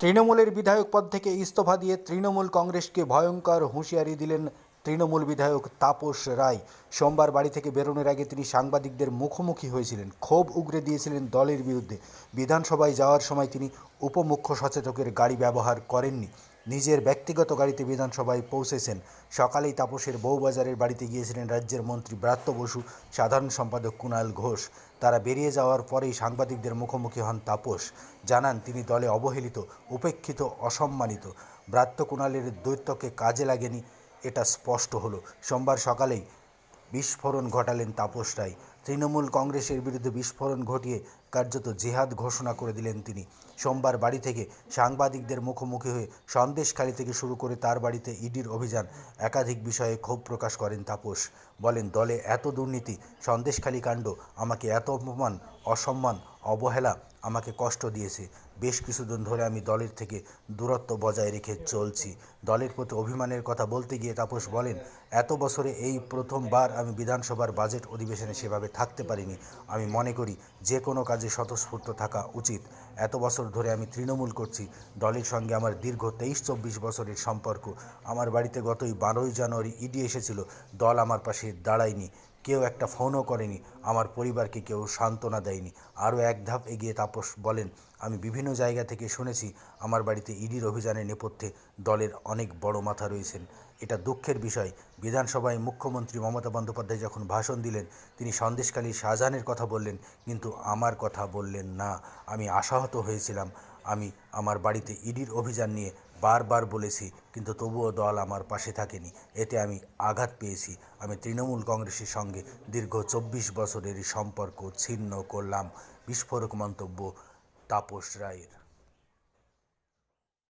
তৃণমূলের বিধায়ক পদ থেকে ইস্তফা দিয়ে তৃণমূল কংগ্রেসকে ভয়ঙ্কর হুঁশিয়ারি দিলেন তৃণমূল বিধায়ক তাপস রায়। সোমবার বাড়ি থেকে বেরোনোর আগে তিনি সাংবাদিকদের মুখোমুখি হয়েছিলেন, ক্ষোভ উগরে দিয়েছিলেন দলের বিরুদ্ধে। বিধানসভায় যাওয়ার সময় তিনি উপমুখ্য সচেতকের গাড়ি ব্যবহার করেননি। নিজের ব্যক্তিগত গাড়িতে বিধানসভায় পৌঁছেছেন। সকালেই তাপসের বউবাজারের বাড়িতে গিয়েছিলেন রাজ্যের মন্ত্রী ব্রাত্য বসু, সাধারণ সম্পাদক কুণাল ঘোষ। তারা বেরিয়ে যাওয়ার পরেই সাংবাদিকদের মুখোমুখি হন তাপস। জানান, তিনি দলে অবহেলিত, উপেক্ষিত, অসম্মানিত। ব্রাত্য কুণালের দৈত্যকে কাজে লাগেনি, এটা স্পষ্ট হলো। সোমবার সকালেই বিস্ফোরণ ঘটালেন তাপস রায়। তৃণমূল কংগ্রেসের বিরুদ্ধে বিস্ফোরণ ঘটিয়ে কার্যত জেহাদ ঘোষণা করে দিলেন তিনি। সোমবার বাড়ি থেকে সাংবাদিকদের মুখোমুখি হয়ে সন্দেশখালী থেকে শুরু করে তার বাড়িতে ইডির অভিযান একাধিক বিষয়ে ক্ষোভ প্রকাশ করেন তাপস। বলেন, দলে এত দুর্নীতি, সন্দেশখালী কাণ্ড আমাকে এত অপমান, অসম্মান অবহেলা আমাকে কষ্ট দিয়েছে। বেশ কিছুদিন ধরে আমি দলের থেকে দূরত্ব বজায় রেখে চলছি। দলের প্রতি অভিমানের কথা বলতে গিয়ে তাপস বলেন, এত বছরে এই প্রথমবার আমি বিধানসভার বাজেট অধিবেশনে সেভাবে থাকতে পারিনি। আমি মনে করি যে কোনো কাজে স্বতঃস্ফূর্ত থাকা উচিত। এত বছর ধরে আমি তৃণমূল করছি। দলের সঙ্গে আমার দীর্ঘ তেইশ চব্বিশ বছরের সম্পর্ক। আমার বাড়িতে গতই বারোই জানুয়ারি ইডি এসেছিল। দল আমার পাশে দাঁড়ায়নি। কেউ একটা ফোনও করেনি, আমার পরিবারকে কেউ সান্ত্বনা দেয়নি। আরও এক ধাপ এগিয়ে তাপস বলেন, আমি বিভিন্ন জায়গা থেকে শুনেছি, আমার বাড়িতে ইডির অভিযানের নেপথ্যে দলের অনেক বড় মাথা রয়েছেন। এটা দুঃখের বিষয়। বিধানসভায় মুখ্যমন্ত্রী মমতা বন্দ্যোপাধ্যায় যখন ভাষণ দিলেন, তিনি সন্দেশকালী শাহজাহানের কথা বললেন, কিন্তু আমার কথা বললেন না। আমি আশাহত হয়েছিলাম। আমি আমার বাড়িতে ইডির অভিযান নিয়ে বারবার বলেছি, কিন্তু তবুও দল আমার পাশে থাকেনি। এতে আমি আঘাত পেয়েছি। আমি তৃণমূল কংগ্রেসের সঙ্গে দীর্ঘ চব্বিশ বছরের সম্পর্ক ছিন্ন করলাম, বিস্ফোরক মন্তব্য তাপস রায়ের।